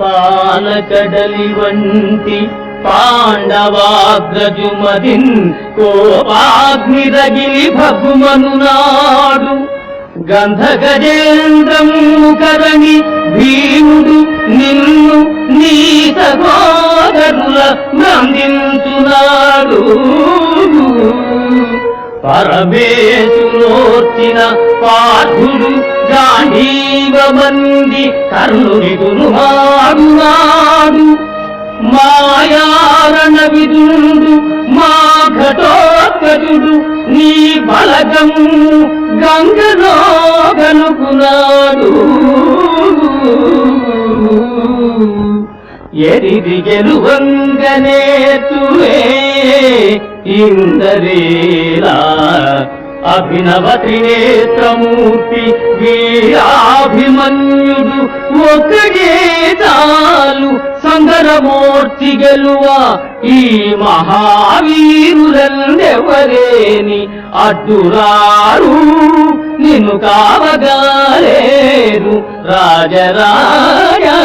పాలకడలి వంటి పాండవాగ్రజుమదిన్ కోపాగ్ని రగిలి భగుమను నాడు గంధగజేంద్రము కరణి భీముడు నిన్ను నీ సగోదరుల నందించునాడు పరమేశులోర్చిన పాఠుడు గాంధీవమంది కర్ణుని గురుమా మాయారణ విదుండు మా ఘటోత్కజుడు నీ బలగము గంగలో గనుకున్నాడు ఎరిది గెలువంగనేతువే ఇందరేలా అభినవ త్రినేత్రమూర్తి వీరాభిమన్యుడు ఒకడే సంగరమూర్తి గెలువ ఈ మహావీరులెవరేని అడ్డురారు నిన్ను కావగాలేరు రాజరాజా.